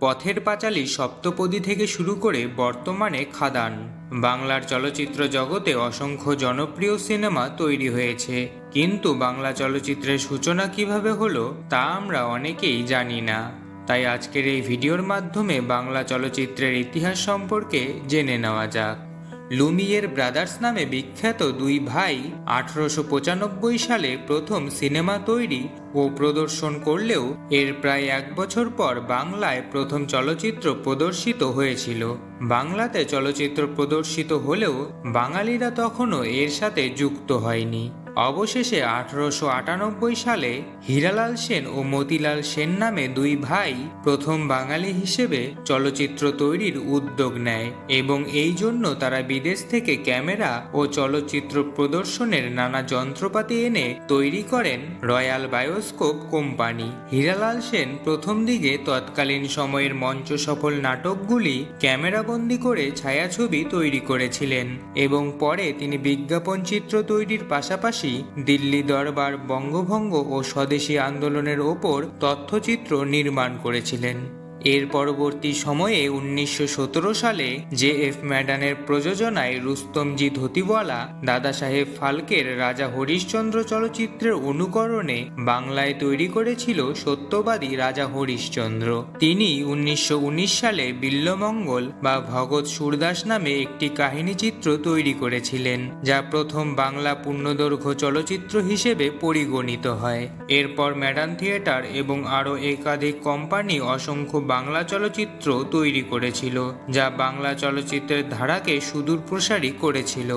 পথের পাঁচালী সপ্তপদী থেকে শুরু করে বর্তমানে খাদান। বাংলার চলচ্চিত্র জগতে অসংখ্য জনপ্রিয় সিনেমা তৈরি হয়েছে। কিন্তু বাংলা চলচ্চিত্রের সূচনা কীভাবে হলো, তা আমরা অনেকেই জানি না। তাই আজকের এই ভিডিওর মাধ্যমে বাংলা চলচ্চিত্রের ইতিহাস সম্পর্কে জেনে নেওয়া যাক। লুমিয়ের ব্রাদার্স নামে বিখ্যাত দুই ভাই আঠারোশো পঁচানব্বই সালে প্রথম সিনেমা তৈরি ও প্রদর্শন করলেও এর প্রায় এক বছর পর বাংলায় প্রথম চলচ্চিত্র প্রদর্শিত হয়েছিল। বাংলাতে চলচ্চিত্র প্রদর্শিত হলেও বাঙালিরা তখনও এর সাথে যুক্ত হয়নি। অবশেষে আঠারোশো আটানব্বই সালে হীরালাল সেন ও মতিলাল সেন নামে দুই ভাই প্রথম বাঙালি হিসেবে চলচ্চিত্র তৈরির উদ্যোগ নেয় এবং এই জন্য তারা বিদেশ থেকে ক্যামেরা ও চলচ্চিত্র প্রদর্শনের নানা যন্ত্রপাতি এনে তৈরি করেন royal bioscope company. Hiralal Sen প্রথম দিকে তৎকালীন সময়ের মঞ্চ সফল নাটকগুলি ক্যামেরাবন্দি করে ছায়াছবি তৈরি করেছিলেন এবং পরে তিনি বিজ্ঞাপন চিত্র তৈরির পাশাপাশি দিল্লি দরবার বঙ্গভঙ্গ ও স্বদেশী আন্দোলনের ওপর তথ্যচিত্র নির্মাণ করেছিলেন। এর পরবর্তী সময়ে উনিশশো সতেরো সালে জে এফ ম্যাডানের প্রযোজনায় রুস্তমজি ধতিওয়ালা দাদা সাহেব ফালকের রাজা হরিশ্চন্দ্র চলচ্চিত্রের অনুকরণে বাংলায় তৈরি করেছিল সত্যবাদী রাজা হরিশ্চন্দ্র। তিনি উনিশশো উনিশ সালে বিল্লমঙ্গল বা ভগৎ সুরদাস নামে একটি কাহিনীচিত্র তৈরি করেছিলেন, যা প্রথম বাংলা পূর্ণদৈর্ঘ্য চলচ্চিত্র হিসেবে পরিগণিত হয়। এরপর ম্যাডান থিয়েটার এবং আরও একাধিক কোম্পানি অসংখ্য বাংলা চলচ্চিত্র তৈরি করেছিল যা বাংলা চলচ্চিত্রের ধারাকে সুদূর প্রসারী করেছিল।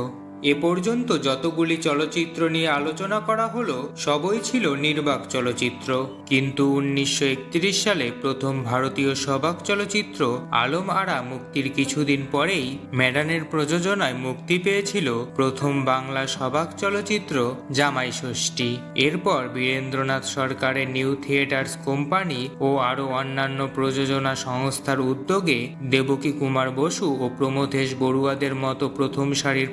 এ পর্যন্ত যতগুলি চলচ্চিত্র নিয়ে আলোচনা করা হলো, সবই ছিল নির্বাক চলচ্চিত্র। কিন্তু উনিশশো একত্রিশ সালে প্রথম ভারতীয় সবাক চলচ্চিত্র, আলম আরা মুক্তির কিছুদিন পরেই ম্যাডানের প্রযোজনায় মুক্তি পেয়েছিল প্রথম বাংলা সবাক চলচ্চিত্র, জামাই ষষ্ঠী। এরপর বীরেন্দ্রনাথ সরকারের নিউ থিয়েটার্স কোম্পানি ও আরও অন্যান্য প্রযোজনা সংস্থার উদ্যোগে দেবকী কুমার বসু ও প্রমথেশ বড়ুয়াদের মতো প্রথম সারির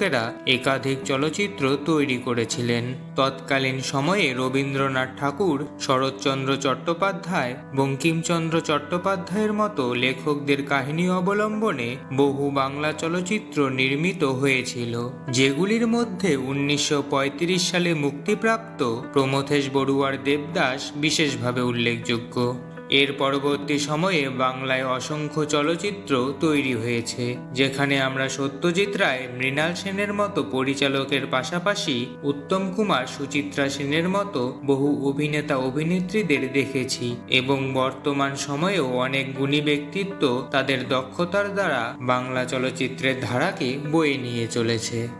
পরিচালকেরা একাধিক চলচ্চিত্র তৈরি করেছিলেন। তৎকালীন সময়ে রবীন্দ্রনাথ ঠাকুর, শরৎচন্দ্র চট্টোপাধ্যায়, বঙ্কিমচন্দ্র চট্টোপাধ্যায়ের মতো লেখকদের কাহিনী অবলম্বনে বহু বাংলা চলচ্চিত্র নির্মিত হয়েছিল, যেগুলির মধ্যে উনিশশো পঁয়ত্রিশ সালে মুক্তিপ্রাপ্ত প্রমথেশ বড়ুয়ার দেবদাস বিশেষভাবে উল্লেখযোগ্য। এর পরবর্তী সময়ে বাংলায় অসংখ্য চলচ্চিত্র তৈরি হয়েছে, যেখানে আমরা সত্যজিৎ রায়, মৃণাল সেনের মতো পরিচালকের পাশাপাশি উত্তম কুমার, সুচিত্রা সেনের মতো বহু অভিনেতা, অভিনেত্রীদের দেখেছি এবং বর্তমান সময়েও অনেক গুণী ব্যক্তিত্ব তাদের দক্ষতার দ্বারা বাংলা চলচ্চিত্রের ধারাকে বয়ে নিয়ে চলেছে।